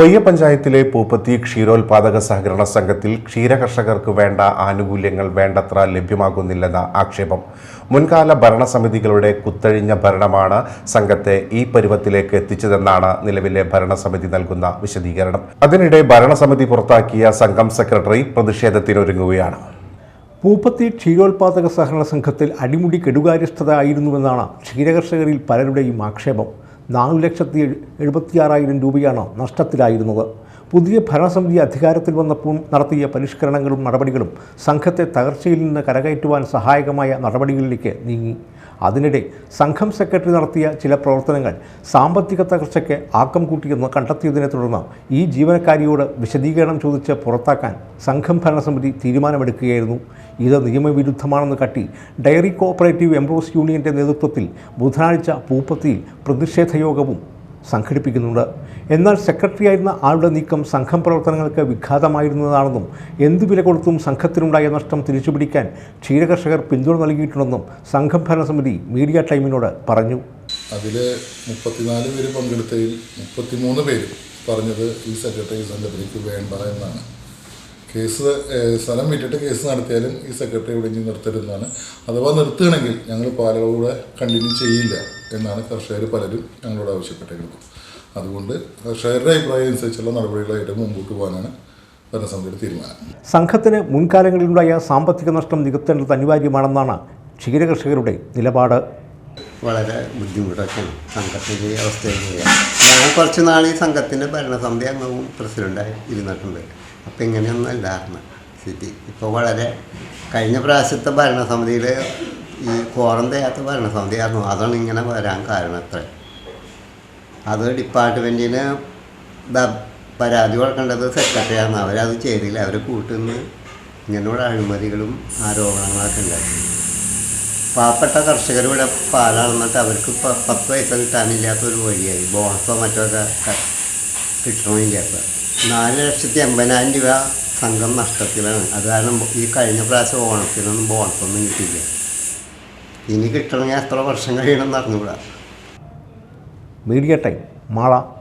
പൊയ്യ പഞ്ചായത്തിലെ പൂപ്പത്തി ക്ഷീരോത്പാദക സഹകരണ സംഘത്തിൽ ക്ഷീരകർഷകർക്ക് വേണ്ട ആനുകൂല്യങ്ങൾ വേണ്ടത്ര ലഭ്യമാകുന്നില്ലെന്ന ആക്ഷേപം. മുൻകാല ഭരണസമിതികളുടെ കുത്തഴിഞ്ഞ ഭരണമാണ് സംഘത്തെ ഈ പരുവത്തിലേക്ക് എത്തിച്ചതെന്നാണ് നിലവിലെ ഭരണസമിതി നൽകുന്ന വിശദീകരണം. അതിനിടെ ഭരണസമിതി പുറത്താക്കിയ സംഘം സെക്രട്ടറി പ്രതിഷേധത്തിനൊരുങ്ങുകയാണ്. പൂപ്പത്തി ക്ഷീരോത്പാദക സഹകരണ സംഘത്തിൽ അടിമുടി കെടുകാര്യസ്ഥത ആയിരുന്നുവെന്നാണ് ക്ഷീരകർഷകരിൽ പലരുടെയും ആക്ഷേപം. നാലു ലക്ഷത്തി എഴു- എഴുപത്തിയാറായിരം രൂപയാണ് നഷ്ടത്തിലായിരുന്നത്. പുതിയ ഭരണസമിതി അധികാരത്തിൽ വന്നപ്പോൾ നടത്തിയ പരിഷ്കരണങ്ങളും നടപടികളും സംഘത്തെ തകർച്ചയിൽ നിന്ന് കരകയറ്റുവാൻ സഹായകമായ നടപടികളിലേക്ക് നീങ്ങി. അതിനിടെ സംഘം സെക്രട്ടറി നടത്തിയ ചില പ്രവർത്തനങ്ങൾ സാമ്പത്തിക തകർച്ചയ്ക്ക് ആക്കം കൂട്ടിയെന്ന് കണ്ടെത്തിയതിനെ തുടർന്ന് ഈ ജീവനക്കാരിയോട് വിശദീകരണം ചോദിച്ച് പുറത്താക്കാൻ സംഘം ഭരണസമിതി തീരുമാനമെടുക്കുകയായിരുന്നു. ഇത് നിയമവിരുദ്ധമാണെന്ന് കാട്ടി ഡയറി കോഓപ്പറേറ്റീവ് എംപ്ലോയീസ് യൂണിയന്റെ നേതൃത്വത്തിൽ ബുധനാഴ്ച പൂപ്പത്തിയിൽ പ്രതിഷേധ യോഗവും സംഘടിപ്പിക്കുന്നുണ്ട്. എന്നാൽ സെക്രട്ടറിയായിരുന്ന ആളുടെ നീക്കം സംഘം പ്രവർത്തനങ്ങൾക്ക് വിഘാതമായിരുന്നതാണെന്നും എന്തു വില കൊടുത്തും സംഘത്തിനുണ്ടായ നഷ്ടം തിരിച്ചുപിടിക്കാൻ ക്ഷീരകർഷകർ പിന്തുണ നൽകിയിട്ടുണ്ടെന്നും സംഘം ഭരണസമിതി മീഡിയ ടൈമിനോട് പറഞ്ഞു. അതിൽ മുപ്പത്തിനാല് പേര് പങ്കെടുത്തതിൽ മുപ്പത്തിമൂന്ന് പേര് പറഞ്ഞത് ഈ സെക്രട്ടറി സംഘത്തിലേക്ക് വേണ്ട എന്നാണ്. കേസ് സ്ഥലം വിട്ടിട്ട് കേസ് നടത്തിയാലും ഈ സെക്രട്ടറി ഇവിടെ നിർത്തരുതെന്നാണ്. അഥവാ നിർത്തുകയാണെങ്കിൽ ഞങ്ങൾ പാലകളൂടെ കണ്ടിന്യൂ ചെയ്യില്ല. എന്നാണ് കർഷകർ പലരും ഞങ്ങളോട് ആവശ്യപ്പെട്ടേക്കുന്നത്. അതുകൊണ്ട് കർഷകരുടെ അഭിപ്രായം അനുസരിച്ചുള്ള നടപടികളായിട്ട് മുമ്പോട്ട് പോകാനാണ് ഭരണസമിതിയുടെ തീരുമാനം. സംഘത്തിന് മുൻകാലങ്ങളിലുണ്ടായ സാമ്പത്തിക നഷ്ടം നികത്തേണ്ടത് അനിവാര്യമാണെന്നാണ് ക്ഷീര കർഷകരുടെ നിലപാട്. വളരെ ബുദ്ധിമുട്ടൊക്കെയാണ് സംഘത്തിന്റെ ഈ അവസ്ഥയിൽ ഞാൻ കുറച്ച് നാൾ ഈ സംഘത്തിന്റെ ഭരണസമിതി അംഗവും പ്രസിഡന്റായി ഇരുന്നിട്ടുണ്ട്. അപ്പോൾ ഇങ്ങനെയൊന്നുമല്ലായിരുന്നു സ്ഥിതി ഇപ്പോൾ വളരെ കഴിഞ്ഞ പ്രാവശ്യത്തെ ഭരണസമിതിയിൽ ഈ കോറം ചെയ്യാത്ത ഭരണസമിതിയായിരുന്നു അതാണ് ഇങ്ങനെ വരാൻ കാരണം അത്ര. അത് ഡിപ്പാർട്ട്മെന്റിന് പരാതി കൊടുക്കേണ്ടത് സെക്രട്ടറിയാണ് അവരത് ചെയ്തില്ല. അവർ കൂട്ടുന്ന് ഇങ്ങനെയുള്ള അഴിമതികളും ആരോപണങ്ങളൊക്കെ ഉണ്ടാക്കി പാവപ്പെട്ട കർഷകർ ഇവിടെ പാലളന്നിട്ട് അവർക്ക് പത്ത് പൈസ കിട്ടാനില്ലാത്തൊരു വഴിയായി. ബോണസോ മറ്റോ ഒക്കെ കിട്ടണമെങ്കിൽ അപ്പം നാല് ലക്ഷത്തി എൺപതിനായിരം രൂപ സംഘം നഷ്ടത്തിലാണ്. അത് കാരണം ഈ കഴിഞ്ഞ പ്രാവശ്യം ഓണത്തിനൊന്നും ബോണസൊന്നും കിട്ടിയില്ല. ഇനി കിട്ടണമെങ്കിൽ എത്ര വർഷം കഴിയണം എന്ന് അറിഞ്ഞുകൂടാ. Media time. മാള.